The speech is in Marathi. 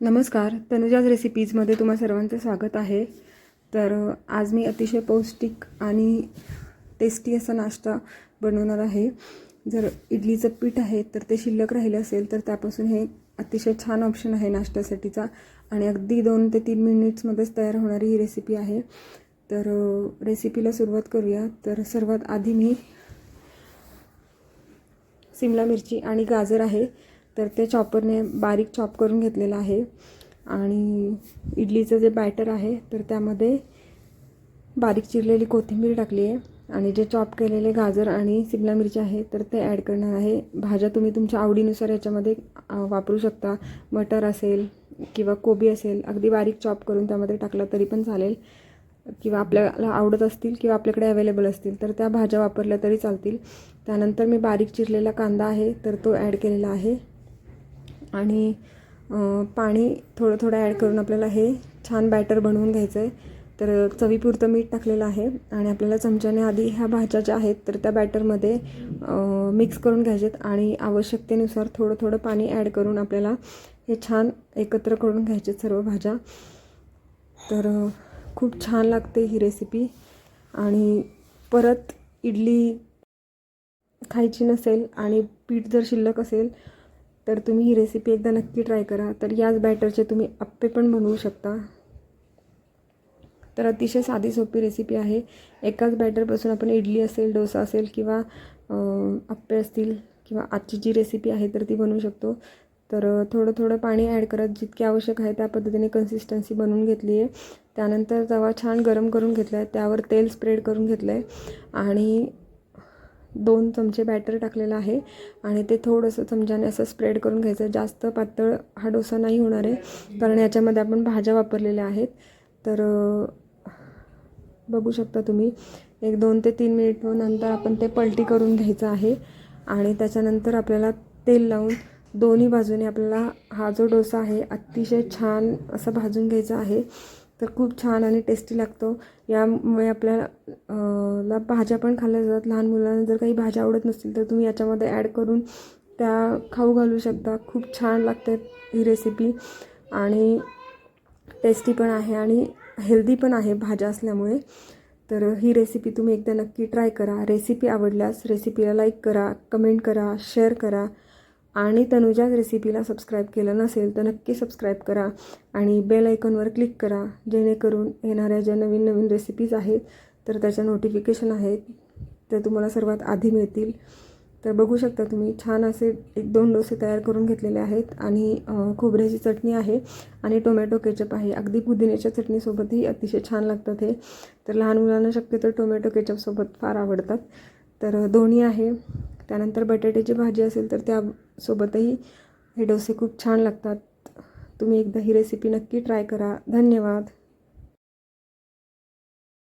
नमस्कार तनुजाज रेसिपीजमध्ये तुम्हा सर्वांचं स्वागत आहे. तर आज मी अतिशय पौष्टिक आणि टेस्टी असा नाश्ता बनवणार आहे. जर इडलीचं पीठ आहे तर ते शिल्लक राहिलं असेल तर त्यापासून हे अतिशय छान ऑप्शन आहे नाश्त्यासाठीचा. आणि अगदी दोन ते तीन मिनिट्समध्येच तयार होणारी ही रेसिपी आहे. तर रेसिपीला सुरुवात करूया. तर सर्वात आधी मी सिमला मिरची आणि गाजर आहे. तर ते चॉपरने बारीक चॉप करून घेतलेलं आहे. आणि इडलीचं जे बॅटर आहे तर त्यामध्ये बारीक चिरलेली कोथिंबीर टाकली आहे. आणि जे चॉप केलेले गाजर आणि सिमला मिरची आहे तर ते ॲड करणार आहे. भाज्या तुम्ही तुमच्या आवडीनुसार याच्यामध्ये वापरू शकता. मटर असेल किंवा कोबी असेल अगदी बारीक चॉप करून त्यामध्ये टाकलं तरी पण चालेल. किंवा आपल्याला आवडत असतील किंवा आपल्याकडे अवेलेबल असतील तर त्या भाज्या वापरल्या तरी चालतील. त्यानंतर मी बारीक चिरलेला कांदा आहे तर तो ॲड केलेला आहे. आणि पाणी थोडं थोडं ॲड करून आपल्याला हे छान बॅटर बनवून घ्यायचं आहे तर चवीपुरतं मीठ टाकलेलं आहे आणि आपल्याला चमच्याने आधी ह्या भाज्या ज्या आहेत तर त्या बॅटरमध्ये मिक्स करून घ्यायच्यात आणि आवश्यकतेनुसार थोडं थोडं पाणी ॲड करून आपल्याला हे छान एकत्र करून घ्यायचे सर्व भाज्या. तर खूप छान लागते ही रेसिपी आणि परत इडली खायची नसेल आणि पीठ जर शिल्लक असेल तर तुम्ही ही रेसिपी एकदा नक्की ट्राय करा. तर याच बॅटरचे तुम्ही अप्पे पण बनवू शकता. तर अतिशय साधी सोपी रेसिपी आहे. एकाच बॅटरपासून आपण इडली असेल डोसा असेल किंवा अप्पे असतील किंवा आजची जी रेसिपी आहे तर ती बनवू शकतो. तर थोडं थोडं पाणी ॲड करत जितके आवश्यक आहे त्या पद्धतीने कन्सिस्टन्सी बनवून घेतली आहे. त्यानंतर तवा छान गरम करून घेतला आहे त्यावर तेल स्प्रेड करून घेतलं आहे आणि दोन चमचे बॅटर टाकलेलं आहे आणि ते थोडंसं चमच्याने असं स्प्रेड करून घ्यायचं. जास्त पातळ हा डोसा नाही होणार आहे कारण याच्यामध्ये आपण भाज्या वापरलेल्या आहेत. तर बघू शकता तुम्ही एक दोन ते तीन मिनिट नंतर आपण ते पलटी करून घ्यायचं आहे आणि त्याच्यानंतर आपल्याला तेल लावून दोन्ही बाजूने आपल्याला हा जो डोसा आहे अतिशय छान असं भाजून घ्यायचा आहे. तर खूप छान आणि टेस्टी लागतो. यामुळे आपल्याला ला भाज्या पण खाल्ल्या जातात. लहान मुलांना जर काही भाज्या आवडत नसतील तर तुम्ही याच्यामध्ये ॲड करून त्या खाऊ घालू शकता. खूप छान लागते ही रेसिपी आणि टेस्टी पण आहे आणि हेल्दी पण आहे भाज्या असल्यामुळे. तर ही रेसिपी तुम्ही एकदा नक्की ट्राय करा. रेसिपी आवडल्यास रेसिपीला लाईक करा कमेंट करा शेअर करा. आणि तनुजाच रेसिपीला सबस्क्राईब केलं नसेल तर नक्की सबस्क्राईब करा आणि बेल आयकॉनवर क्लिक करा जेणेकरून येणाऱ्या ज्या नवीन नवीन रेसिपीज आहेत तर त्याच्या नोटिफिकेशन आहेत त्या तुम्हाला सर्वात आधी मिळतील. तर बघू शकता तुम्ही छान असे एक दोन डोसे तयार करून घेतलेले आहेत आणि खोबऱ्याची चटणी आहे आणि टोमॅटो केचप आहे. अगदी पुदिन्याच्या चटणीसोबतही अतिशय छान लागतात हे. तर लहान मुलांना शक्यतो टोमॅटो केचपसोबत फार आवडतात. तर दोन्ही आहे. त्यानंतर बटाट्याची भाजी असेल तर त्या सोबतही हे डोसे खूप छान लागतात. तुम्ही एकदा ही रेसिपी नक्की ट्राय करा. धन्यवाद.